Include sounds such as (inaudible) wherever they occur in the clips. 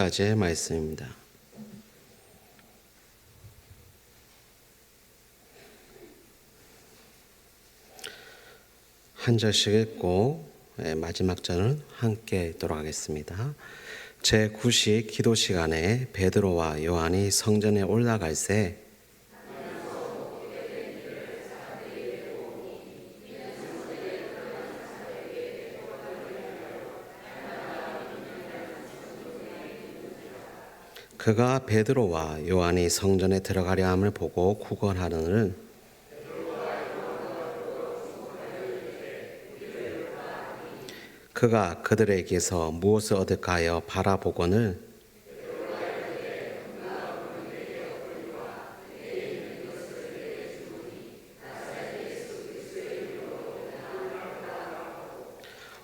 까지의 말씀입니다. 한 절씩 읽고 예, 마지막 절은 함께 읽도록 하겠습니다. 제 9시 기도 시간에 베드로와 요한이 성전에 올라갈 새 그가 베드로와 요한이 성전에 들어가려 함을 보고 구걸하느를 그가 그들에게서 무엇을 얻을까 하여 바라보거늘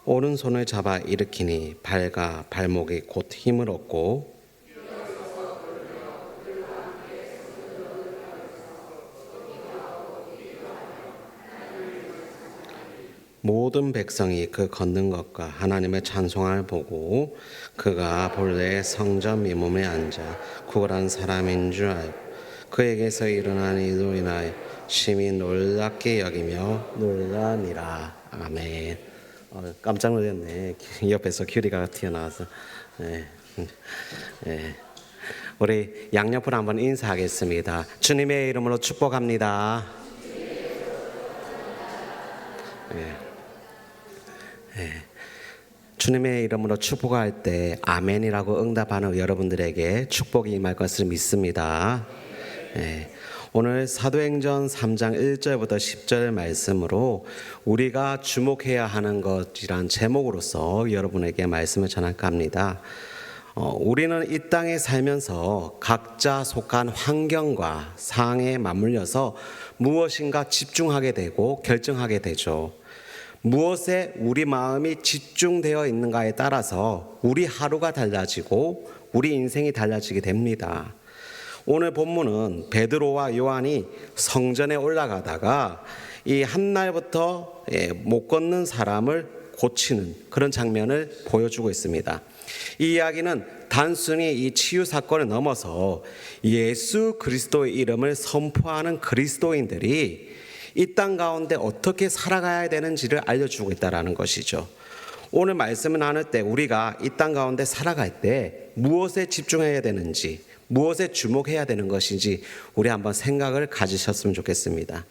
오른손을 잡아 일으키니 발과 발목이 곧 힘을 얻고 모든 백성이 그 걷는 것과 하나님의 찬송을 보고 그가 본래 성전 미몸에 앉아 구걸한 사람인 줄 알고 그에게서 일어난 일로 인하여 심히 놀랍게 여기며 놀라니라 아멘. 어, 깜짝 놀랐네. (laughs) 옆에서 규리가 튀어나와서. 네. 네. 우리 양옆으로 한번 인사하겠습니다. 주님의 이름으로 축복합니다. 네. 주님의 이름으로 축복할 때 아멘이라고 응답하는 여러분들에게 축복이 임할 것을 믿습니다. 예, 오늘 사도행전 3장 1절부터 10절 말씀으로 우리가 주목해야 하는 것이란 제목으로서 여러분에게 말씀을 전할까 합니다. 어, 우리는 이 땅에 살면서 각자 속한 환경과 상황에 맞물려서 무엇인가 집중하게 되고 결정하게 되죠. 무엇에 우리 마음이 집중되어 있는가에 따라서 우리 하루가 달라지고 우리 인생이 달라지게 됩니다. 오늘 본문은 베드로와 요한이 성전에 올라가다가 이 한날부터 예, 못 걷는 사람을 고치는 그런 장면을 보여주고 있습니다. 이 이야기는 단순히 이 치유 사건을 넘어서 예수 그리스도의 이름을 선포하는 그리스도인들이 이 땅 가운데 어떻게 살아가야 되는지를 알려주고 있다라는 것이죠. 오늘 말씀을 나눌 때 우리가 이 땅 가운데 살아갈 때 무엇에 집중해야 되는지, 무엇에 주목해야 되는 것인지 우리 한번 생각을 가지셨으면 좋겠습니다.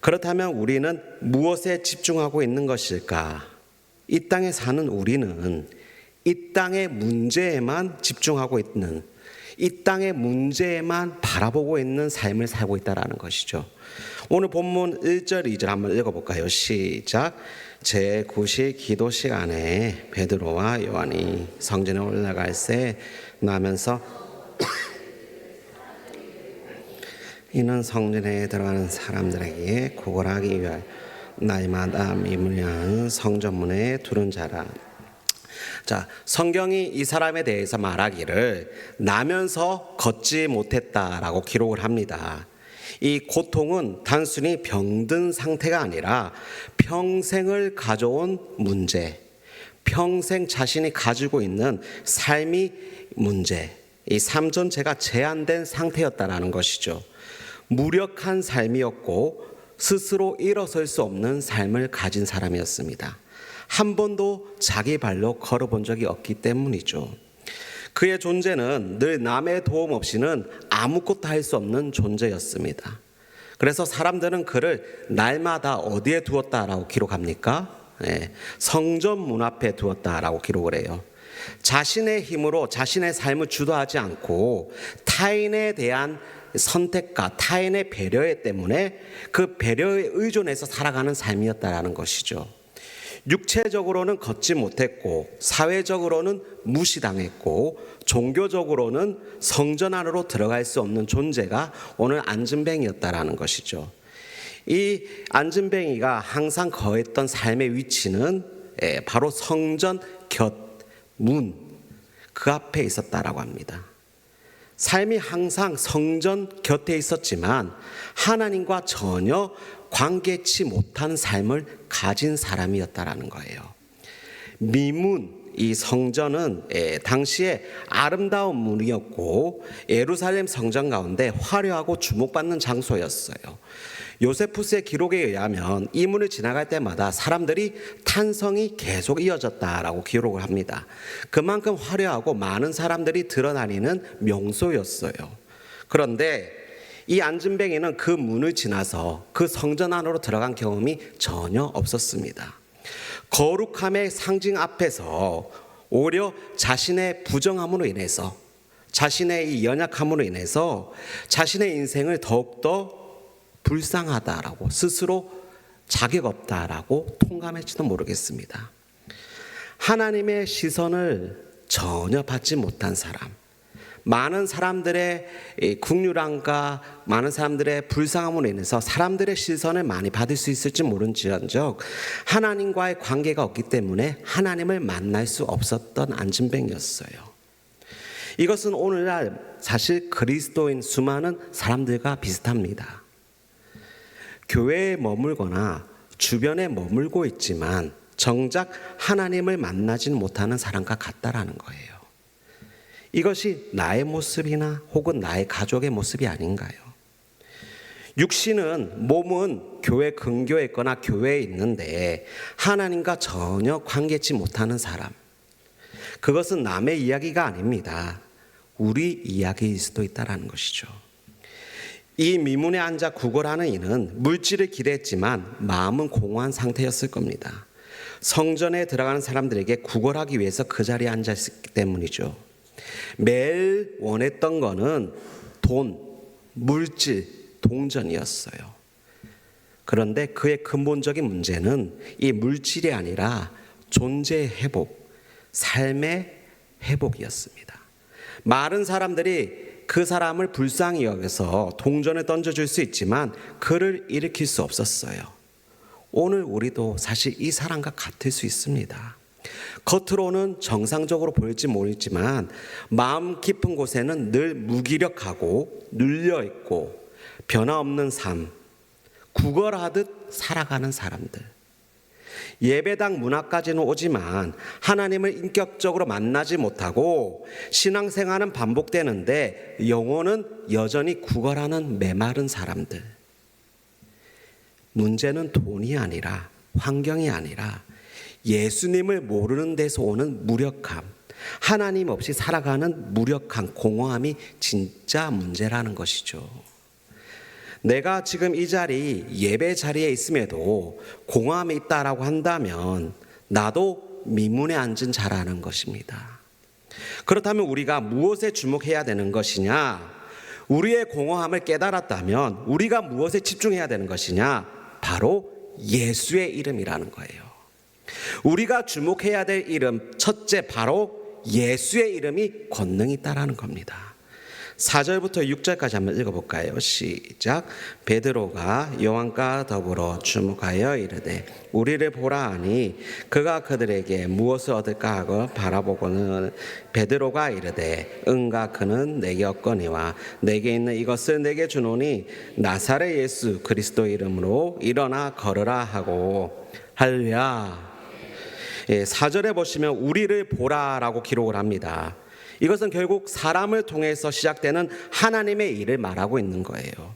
그렇다면 우리는 무엇에 집중하고 있는 것일까? 이 땅에 사는 우리는 이 땅의 문제에만 집중하고 있는 이 땅의 문제에만 바라보고 있는 삶을 살고 있다라는 것이죠. 오늘 본문 1절, 2절 한번 읽어볼까요? 시작. 제 9시 기도 시간에 베드로와 요한이 성전에 올라갈 새 나면서 (coughs) 이는 성전에 들어가는 사람들에게 구걸하기 위하여 날마다 미문한 성전문에 두른 자라. 자, 성경이 이 사람에 대해서 말하기를 나면서 걷지 못했다라고 기록을 합니다. 이 고통은 단순히 병든 상태가 아니라 평생을 가져온 문제, 평생 자신이 가지고 있는 삶이 문제, 이삶 전체가 제한된 상태였다라는 것이죠. 무력한 삶이었고 스스로 일어설 수 없는 삶을 가진 사람이었습니다. 한 번도 자기 발로 걸어본 적이 없기 때문이죠. 그의 존재는 늘 남의 도움 없이는 아무것도 할 수 없는 존재였습니다. 그래서 사람들은 그를 날마다 어디에 두었다라고 기록합니까? 예, 성전 문 앞에 두었다라고 기록을 해요. 자신의 힘으로 자신의 삶을 주도하지 않고 타인에 대한 선택과 타인의 배려에 때문에 그 배려에 의존해서 살아가는 삶이었다라는 것이죠. 육체적으로는 걷지 못했고 사회적으로는 무시당했고 종교적으로는 성전 안으로 들어갈 수 없는 존재가 오늘 안진뱅이였다라는 것이죠. 이 안진뱅이가 항상 거했던 삶의 위치는 예, 바로 성전 곁 문 그 앞에 있었다라고 합니다. 삶이 항상 성전 곁에 있었지만 하나님과 전혀 관계치 못한 삶을 가진 사람이었다라는 거예요. 미문 이 성전은 에, 당시에 아름다운 문이었고 예루살렘 성전 가운데 화려하고 주목받는 장소였어요. 요세푸스의 기록에 의하면 이 문을 지나갈 때마다 사람들이 탄성이 계속 이어졌다라고 기록을 합니다. 그만큼 화려하고 많은 사람들이 드러다니는 명소였어요. 그런데 이 안진뱅이는 그 문을 지나서 그 성전 안으로 들어간 경험이 전혀 없었습니다. 거룩함의 상징 앞에서 오히려 자신의 부정함으로 인해서 자신의 이 연약함으로 인해서 자신의 인생을 더욱더 불쌍하다라고 스스로 자격 없다라고 통감할지도 모르겠습니다. 하나님의 시선을 전혀 받지 못한 사람, 많은 사람들의 이 국률함과 많은 사람들의 불쌍함으로 인해서 사람들의 시선을 많이 받을 수 있을지 모른지언적 하나님과의 관계가 없기 때문에 하나님을 만날 수 없었던 안진뱅이였어요. 이것은 오늘날 사실 그리스도인 수많은 사람들과 비슷합니다. 교회에 머물거나 주변에 머물고 있지만 정작 하나님을 만나진 못하는 사람과 같다라는 거예요. 이것이 나의 모습이나 혹은 나의 가족의 모습이 아닌가요? 육신은 몸은 교회 근교에 있거나 교회에 있는데 하나님과 전혀 관계치 못하는 사람. 그것은 남의 이야기가 아닙니다. 우리 이야기일 수도 있다라는 것이죠. 이 미문에 앉아 구걸하는 이는 물질을 기대했지만 마음은 공허한 상태였을 겁니다. 성전에 들어가는 사람들에게 구걸하기 위해서 그 자리에 앉아 있기 때문이죠. 매일 원했던 거는 돈, 물질, 동전이었어요. 그런데 그의 근본적인 문제는 이 물질이 아니라 존재의 회복, 삶의 회복이었습니다. 많은 사람들이 그 사람을 불쌍히 여겨서 동전을 던져줄 수 있지만 그를 일으킬 수 없었어요. 오늘 우리도 사실 이 사람과 같을 수 있습니다. 겉으로는 정상적으로 보일지 모르지만 마음 깊은 곳에는 늘 무기력하고 눌려 있고 변화 없는 삶, 구걸하듯 살아가는 사람들. 예배당 문 앞까지는 오지만 하나님을 인격적으로 만나지 못하고 신앙생활은 반복되는데 영혼은 여전히 구걸하는 메마른 사람들. 문제는 돈이 아니라 환경이 아니라 예수님을 모르는 데서 오는 무력함, 하나님 없이 살아가는 무력함, 공허함이 진짜 문제라는 것이죠. 내가 지금 이 자리, 예배 자리에 있음에도 공허함이 있다라고 한다면 나도 미문에 앉은 자라는 것입니다. 그렇다면 우리가 무엇에 주목해야 되는 것이냐? 우리의 공허함을 깨달았다면 우리가 무엇에 집중해야 되는 것이냐? 바로 예수의 이름이라는 거예요. 우리가 주목해야 될 이름 첫째 바로 예수의 이름이 권능이 있다라는 겁니다. 4절부터 6절까지 한번 읽어볼까요? 시작. 베드로가 요한과 더불어 주목하여 이르되 우리를 보라 하니 그가 그들에게 무엇을 얻을까 하고 바라보고는 베드로가 이르되 응가 그는 내게 없거니와 내게 있는 이것을 내게 주노니 나사렛 예수 그리스도 이름으로 일어나 걸으라 하고 할렐루야. 예, 4절에 보시면 우리를 보라라고 기록을 합니다. 이것은 결국 사람을 통해서 시작되는 하나님의 일을 말하고 있는 거예요.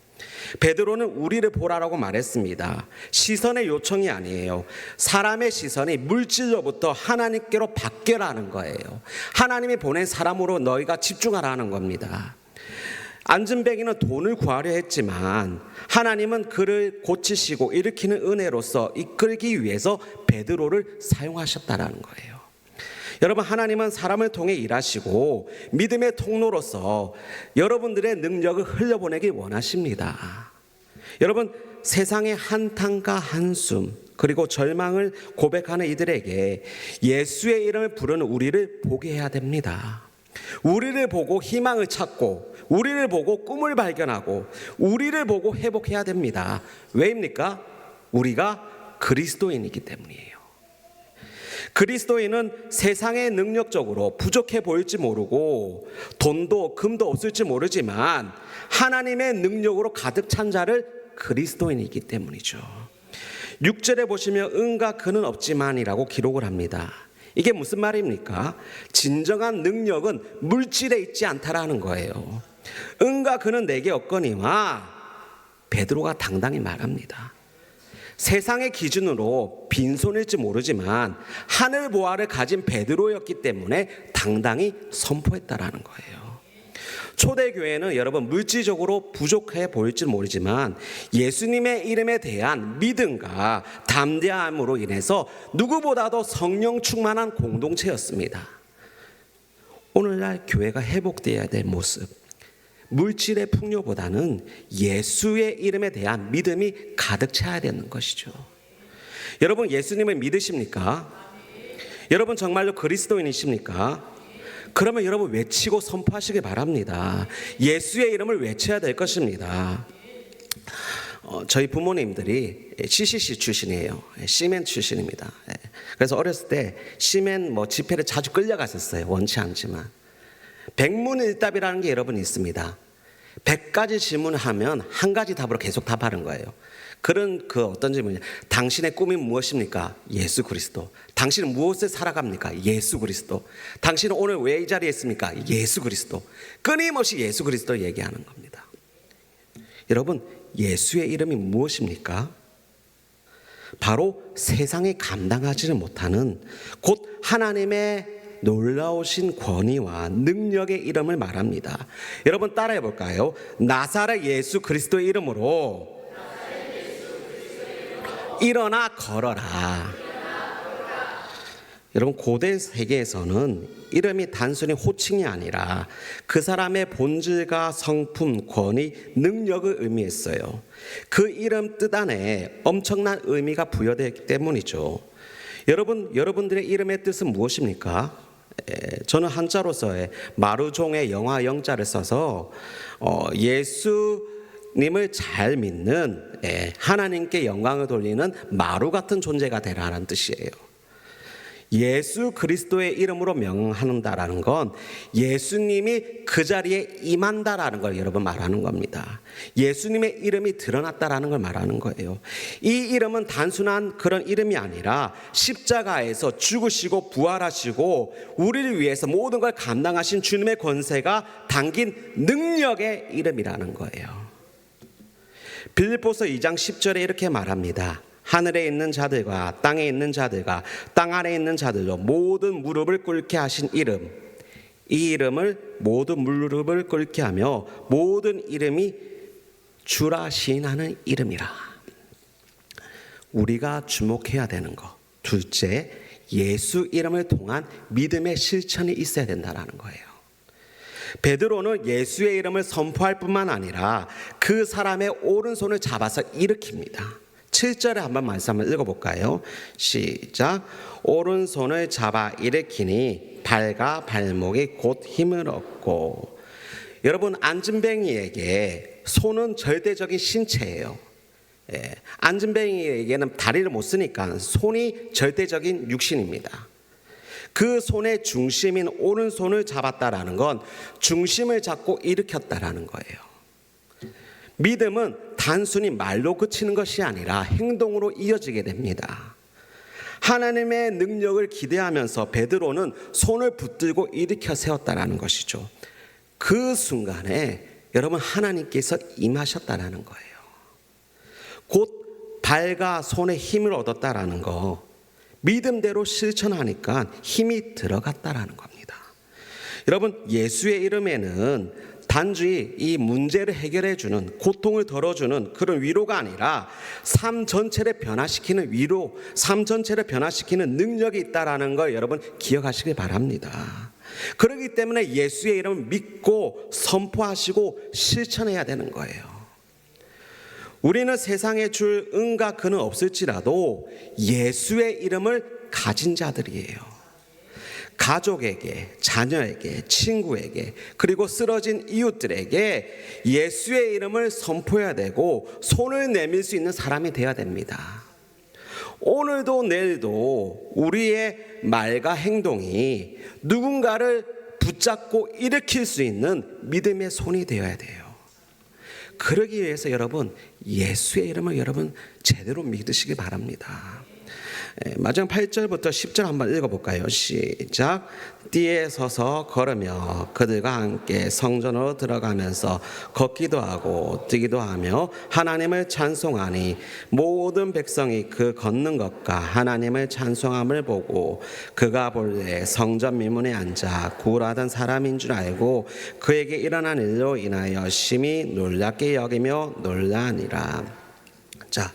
베드로는 우리를 보라라고 말했습니다. 시선의 요청이 아니에요. 사람의 시선이 물질로부터 하나님께로 바뀌라는 거예요. 하나님이 보낸 사람으로 너희가 집중하라는 겁니다. 안전뱅이는 돈을 구하려 했지만 하나님은 그를 고치시고 일으키는 은혜로서 이끌기 위해서 베드로를 사용하셨다라는 거예요. 여러분 하나님은 사람을 통해 일하시고 믿음의 통로로서 여러분들의 능력을 흘려보내길 원하십니다. 여러분 세상의 한탄과 한숨 그리고 절망을 고백하는 이들에게 예수의 이름을 부르는 우리를 보게 해야 됩니다. 우리를 보고 희망을 찾고 우리를 보고 꿈을 발견하고 우리를 보고 회복해야 됩니다. 왜입니까? 우리가 그리스도인이기 때문이에요. 그리스도인은 세상에 능력적으로 부족해 보일지 모르고 돈도 금도 없을지 모르지만 하나님의 능력으로 가득 찬 자를 그리스도인이기 때문이죠. 6절에 보시면 은과 그는 없지만이라고 기록을 합니다. 이게 무슨 말입니까? 진정한 능력은 물질에 있지 않다라는 거예요. 응가 그는 내게 없거니와 베드로가 당당히 말합니다. 세상의 기준으로 빈손일지 모르지만 하늘 보화를 가진 베드로였기 때문에 당당히 선포했다라는 거예요. 초대교회는 여러분 물질적으로 부족해 보일지 모르지만 예수님의 이름에 대한 믿음과 담대함으로 인해서 누구보다도 성령 충만한 공동체였습니다. 오늘날 교회가 회복되어야 될 모습. 물질의 풍요보다는 예수의 이름에 대한 믿음이 가득 차야 되는 것이죠. 여러분 예수님을 믿으십니까? 여러분 정말로 그리스도인이십니까? 그러면 여러분 외치고 선포하시기 바랍니다. 예수의 이름을 외쳐야 될 것입니다. 어, 저희 부모님들이 CCC 출신이에요. 시멘 출신입니다. 예. 그래서 어렸을 때 시멘 뭐 집회를 자주 끌려갔었어요. 원치 않지만. 백문일답이라는 게 여러분 있습니다. 백 가지 질문을 하면 한 가지 답으로 계속 답하는 거예요. 그런 그 어떤 질문이 당신의 꿈이 무엇입니까? 예수 그리스도. 당신은 무엇을 살아갑니까? 예수 그리스도. 당신은 오늘 왜 이 자리에 있습니까? 예수 그리스도. 끊임없이 예수 그리스도 얘기하는 겁니다. 여러분, 예수의 이름이 무엇입니까? 바로 세상이 감당하지를 못하는 곧 하나님의 놀라우신 권위와 능력의 이름을 말합니다. 여러분 따라해 볼까요? 나사렛 예수 그리스도의 이름으로 일어나 걸어라. 여러분 고대 세계에서는 이름이 단순히 호칭이 아니라 그 사람의 본질과 성품, 권위, 능력을 의미했어요. 그 이름 뜻 안에 엄청난 의미가 부여되기 때문이죠. 여러분, 여러분들의 이름의 뜻은 무엇입니까? 에, 저는 한자로서의 마루종의 영화 영자를 써서 어, 예수 님을 잘 믿는 에, 하나님께 영광을 돌리는 마루 같은 존재가 되라는 뜻이에요. 예수 그리스도의 이름으로 명한다라는 건 예수님이 그 자리에 임한다라는 걸 여러분 말하는 겁니다. 예수님의 이름이 드러났다라는 걸 말하는 거예요. 이 이름은 단순한 그런 이름이 아니라 십자가에서 죽으시고 부활하시고 우리를 위해서 모든 걸 감당하신 주님의 권세가 담긴 능력의 이름이라는 거예요. 빌립보서 2장 10절에 이렇게 말합니다. 하늘에 있는 자들과 땅에 있는 자들과 땅 아래에 있는 자들로 모든 무릎을 꿇게 하신 이름 이 이름을 모든 무릎을 꿇게 하며 모든 이름이 주라 시인하는 이름이라 우리가 주목해야 되는 것 둘째 예수 이름을 통한 믿음의 실천이 있어야 된다는 거예요. 베드로는 예수의 이름을 선포할 뿐만 아니라 그 사람의 오른손을 잡아서 일으킵니다. 7절에 한번 말씀 한번 읽어볼까요? 시작. 오른손을 잡아 일으키니 발과 발목이 곧 힘을 얻고 여러분 안진뱅이에게 손은 절대적인 신체예요. 예, 안진뱅이에게는 다리를 못 쓰니까 손이 절대적인 육신입니다. 그 손의 중심인 오른손을 잡았다라는 건 중심을 잡고 일으켰다라는 거예요. 믿음은 단순히 말로 그치는 것이 아니라 행동으로 이어지게 됩니다. 하나님의 능력을 기대하면서 베드로는 손을 붙들고 일으켜 세웠다라는 것이죠. 그 순간에 여러분 하나님께서 임하셨다라는 거예요. 곧 발과 손에 힘을 얻었다라는 거 믿음대로 실천하니까 힘이 들어갔다라는 겁니다. 여러분 예수의 이름에는 단지 이 문제를 해결해 주는 고통을 덜어 주는 그런 위로가 아니라 삶 전체를 변화시키는 위로, 삶 전체를 변화시키는 능력이 있다라는 걸 여러분 기억하시길 바랍니다. 그렇기 때문에 예수의 이름을 믿고 선포하시고 실천해야 되는 거예요. 우리는 세상에 줄 은과 그는 없을지라도 예수의 이름을 가진 자들이에요. 가족에게, 자녀에게, 친구에게, 그리고 쓰러진 이웃들에게 예수의 이름을 선포해야 되고 손을 내밀 수 있는 사람이 되어야 됩니다. 오늘도 내일도 우리의 말과 행동이 누군가를 붙잡고 일으킬 수 있는 믿음의 손이 되어야 돼요. 그러기 위해서 여러분 예수의 이름을 여러분 제대로 믿으시기 바랍니다. 예, 마지막 8절부터 10절 한번 읽어볼까요? 시작. 띠에 서서 걸으며 그들과 함께 성전으로 들어가면서 걷기도 하고 뛰기도 하며 하나님을 찬송하니 모든 백성이 그 걷는 것과 하나님을 찬송함을 보고 그가 본래 성전 미문에 앉아 구라던 사람인 줄 알고 그에게 일어난 일로 인하여 심히 놀랍게 여기며 놀라니라. 자,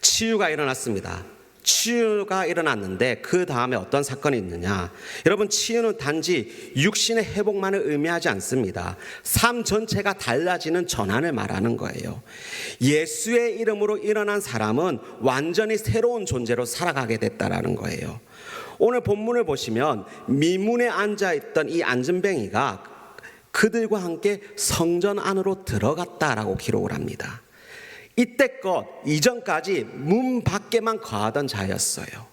치유가 일어났습니다. 치유가 일어났는데 그 다음에 어떤 사건이 있느냐? 여러분, 치유는 단지 육신의 회복만을 의미하지 않습니다. 삶 전체가 달라지는 전환을 말하는 거예요. 예수의 이름으로 일어난 사람은 완전히 새로운 존재로 살아가게 됐다라는 거예요. 오늘 본문을 보시면 미문에 앉아 있던 이 안전뱅이가 그들과 함께 성전 안으로 들어갔다라고 기록을 합니다. 이때껏 이전까지 문 밖에만 거하던 자였어요.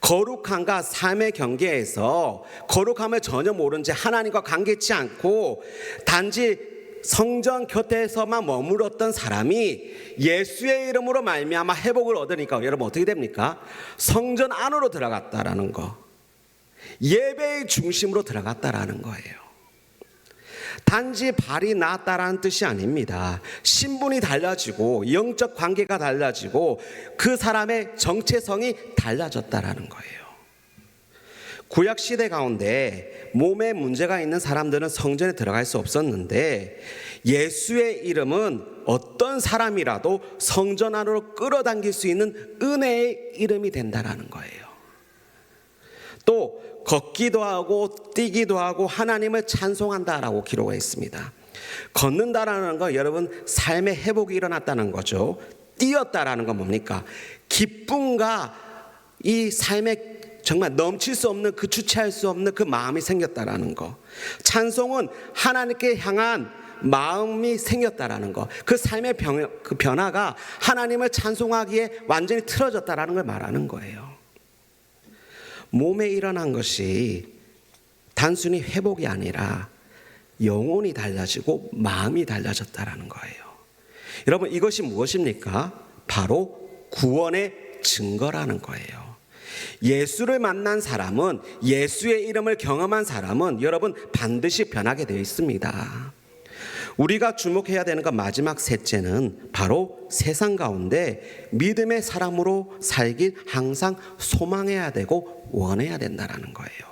거룩함과 삶의 경계에서 거룩함을 전혀 모른 채 하나님과 관계치 않고 단지 성전 곁에서만 머물렀던 사람이 예수의 이름으로 말미암아 회복을 얻으니까 여러분 어떻게 됩니까? 성전 안으로 들어갔다라는 거. 예배의 중심으로 들어갔다라는 거예요. 단지 발이 나았다라는 뜻이 아닙니다. 신분이 달라지고 영적 관계가 달라지고 그 사람의 정체성이 달라졌다라는 거예요. 구약 시대 가운데 몸에 문제가 있는 사람들은 성전에 들어갈 수 없었는데 예수의 이름은 어떤 사람이라도 성전 안으로 끌어당길 수 있는 은혜의 이름이 된다라는 거예요. 또 걷기도 하고 뛰기도 하고 하나님을 찬송한다라고 기록해 있습니다. 걷는다라는 건 여러분 삶의 회복이 일어났다는 거죠. 뛰었다라는 건 뭡니까? 기쁨과 이 삶의 정말 넘칠 수 없는 그 주체할 수 없는 그 마음이 생겼다라는 거. 찬송은 하나님께 향한 마음이 생겼다라는 거. 그 삶의 변, 그 변화가 하나님을 찬송하기에 완전히 틀어졌다라는 걸 말하는 거예요. 몸에 일어난 것이 단순히 회복이 아니라 영혼이 달라지고 마음이 달라졌다라는 거예요. 여러분 이것이 무엇입니까? 바로 구원의 증거라는 거예요. 예수를 만난 사람은 예수의 이름을 경험한 사람은 여러분 반드시 변하게 되어 있습니다. 우리가 주목해야 되는 건 마지막 셋째는 바로 세상 가운데 믿음의 사람으로 살길 항상 소망해야 되고 원해야 된다라는 거예요.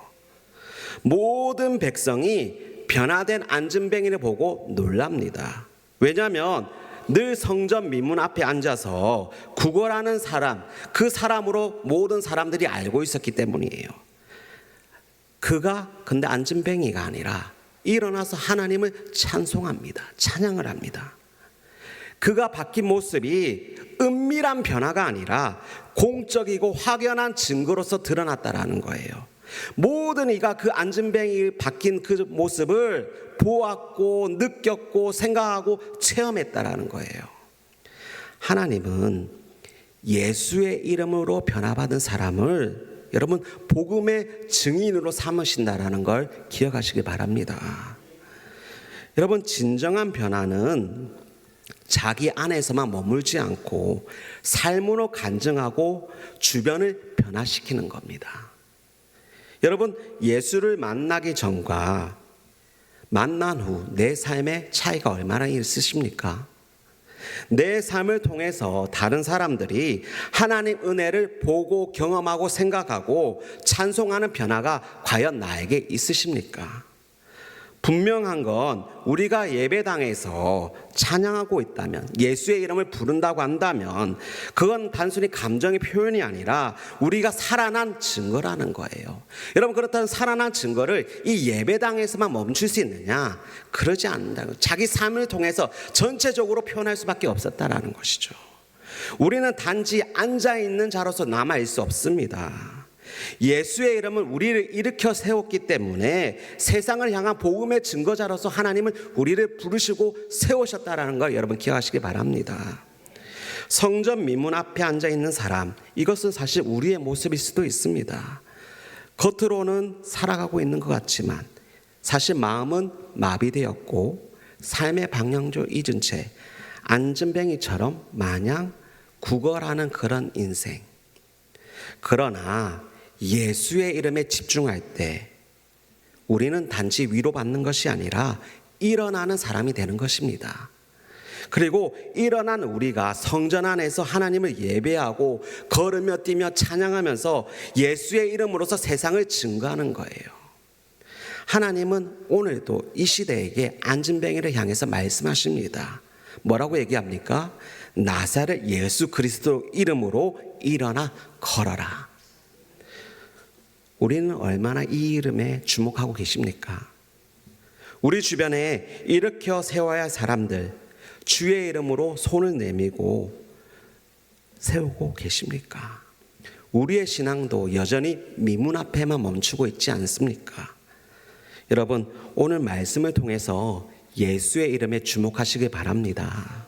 모든 백성이 변화된 안전뱅이를 보고 놀랍니다. 왜냐하면 늘 성전 민문 앞에 앉아서 구걸하는 사람, 그 사람으로 모든 사람들이 알고 있었기 때문이에요. 그가 근데 안전뱅이가 아니라 일어나서 하나님을 찬송합니다. 찬양을 합니다. 그가 바뀐 모습이 은밀한 변화가 아니라 공적이고 확연한 증거로서 드러났다라는 거예요. 모든 이가 그 안전뱅이 바뀐 그 모습을 보았고 느꼈고 생각하고 체험했다라는 거예요. 하나님은 예수의 이름으로 변화받은 사람을 여러분 복음의 증인으로 삼으신다라는 걸 기억하시기 바랍니다. 여러분 진정한 변화는 자기 안에서만 머물지 않고 삶으로 간증하고 주변을 변화시키는 겁니다. 여러분 예수를 만나기 전과 만난 후 내 삶의 차이가 얼마나 있으십니까? 내 삶을 통해서 다른 사람들이 하나님 은혜를 보고 경험하고 생각하고 찬송하는 변화가 과연 나에게 있으십니까? 분명한 건 우리가 예배당에서 찬양하고 있다면 예수의 이름을 부른다고 한다면 그건 단순히 감정의 표현이 아니라 우리가 살아난 증거라는 거예요. 여러분 그렇다면 살아난 증거를 이 예배당에서만 멈출 수 있느냐? 그러지 않는다. 자기 삶을 통해서 전체적으로 표현할 수밖에 없었다라는 것이죠. 우리는 단지 앉아 있는 자로서 남아 있을 수 없습니다. 예수의 이름은 우리를 일으켜 세웠기 때문에 세상을 향한 복음의 증거자로서 하나님은 우리를 부르시고 세우셨다라는 걸 여러분 기억하시기 바랍니다. 성전 미문 앞에 앉아 있는 사람, 이것은 사실 우리의 모습일 수도 있습니다. 겉으로는 살아가고 있는 것 같지만 사실 마음은 마비되었고 삶의 방향조 잊은 채 안전뱅이처럼 마냥 구걸하는 그런 인생. 그러나 예수의 이름에 집중할 때 우리는 단지 위로받는 것이 아니라 일어나는 사람이 되는 것입니다. 그리고 일어난 우리가 성전 안에서 하나님을 예배하고 걸으며 뛰며 찬양하면서 예수의 이름으로서 세상을 증거하는 거예요. 하나님은 오늘도 이 시대에게 안진뱅이를 향해서 말씀하십니다. 뭐라고 얘기합니까? 나사렛 예수 그리스도 이름으로 일어나 걸어라. 우리는 얼마나 이 이름에 주목하고 계십니까? 우리 주변에 일으켜 세워야 할 사람들, 주의 이름으로 손을 내밀고 세우고 계십니까? 우리의 신앙도 여전히 미문 앞에만 멈추고 있지 않습니까? 여러분, 오늘 말씀을 통해서 예수의 이름에 주목하시길 바랍니다.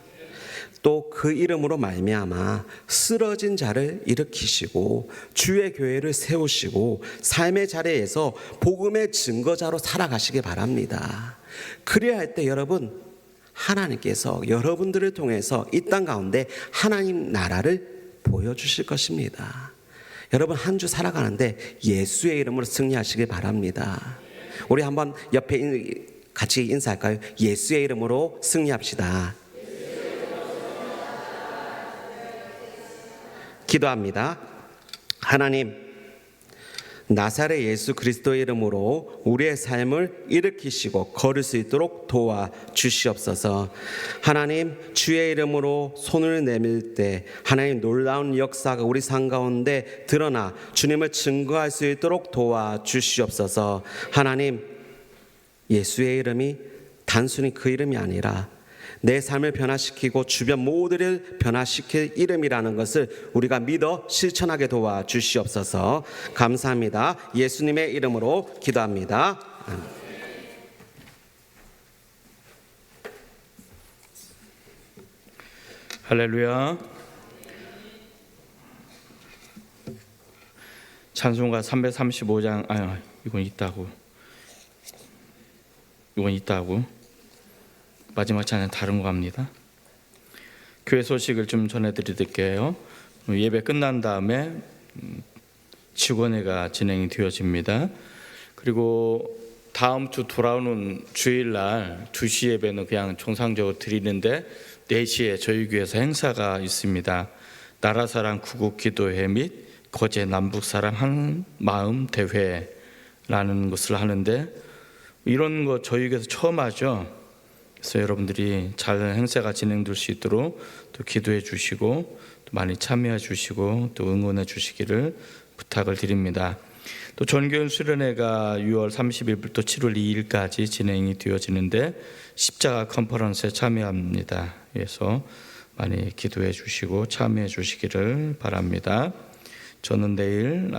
또 그 이름으로 말미암아 쓰러진 자를 일으키시고 주의 교회를 세우시고 삶의 자리에서 복음의 증거자로 살아가시길 바랍니다. 그래야 할 때 여러분 하나님께서 여러분들을 통해서 이 땅 가운데 하나님 나라를 보여주실 것입니다. 여러분 한 주 살아가는데 예수의 이름으로 승리하시길 바랍니다. 우리 한번 옆에 인- 같이 인사할까요? 예수의 이름으로 승리합시다. 기도합니다. 하나님, 나사렛 예수 그리스도의 이름으로 우리의 삶을 일으키시고 걸을 수 있도록 도와 주시옵소서. 하나님, 주의 이름으로 손을 내밀 때 하나님 놀라운 역사가 우리 삶 가운데 드러나 주님을 증거할 수 있도록 도와 주시옵소서. 하나님, 예수의 이름이 단순히 그 이름이 아니라 내 삶을 변화시키고 주변 모두를 변화시킬 이름이라는 것을 우리가 믿어 실천하게 도와 주시옵소서. 감사합니다. 예수님의 이름으로 기도합니다. 할렐루야. 찬송가 335장 아 이건 있다고. 이건 있다고. 마지막 찬양 다른 거 갑니다. 교회 소식을 좀 전해 드릴게요. 예배 끝난 다음에 음, 직원회가 진행이 되어집니다. 그리고 다음 주 돌아오는 주일날 2시 예배는 그냥 정상적으로 드리는데 4시에 저희 교회에서 행사가 있습니다. 나라사랑 구국기도회 및 거제 남북사랑 한 마음 대회라는 것을 하는데 이런 거 저희 교회에서 처음 하죠. 그래서 여러분들이 잘 행사가 진행될 수 있도록 또 기도해 주시고 또 많이 참여해 주시고 또 응원해 주시기를 부탁을 드립니다. 또 전교연 수련회가 6월 30일부터 7월 2일까지 진행이 되어지는데 십자가 컨퍼런스에 참여합니다. 그래서 많이 기도해 주시고 참여해 주시기를 바랍니다. 저는 내일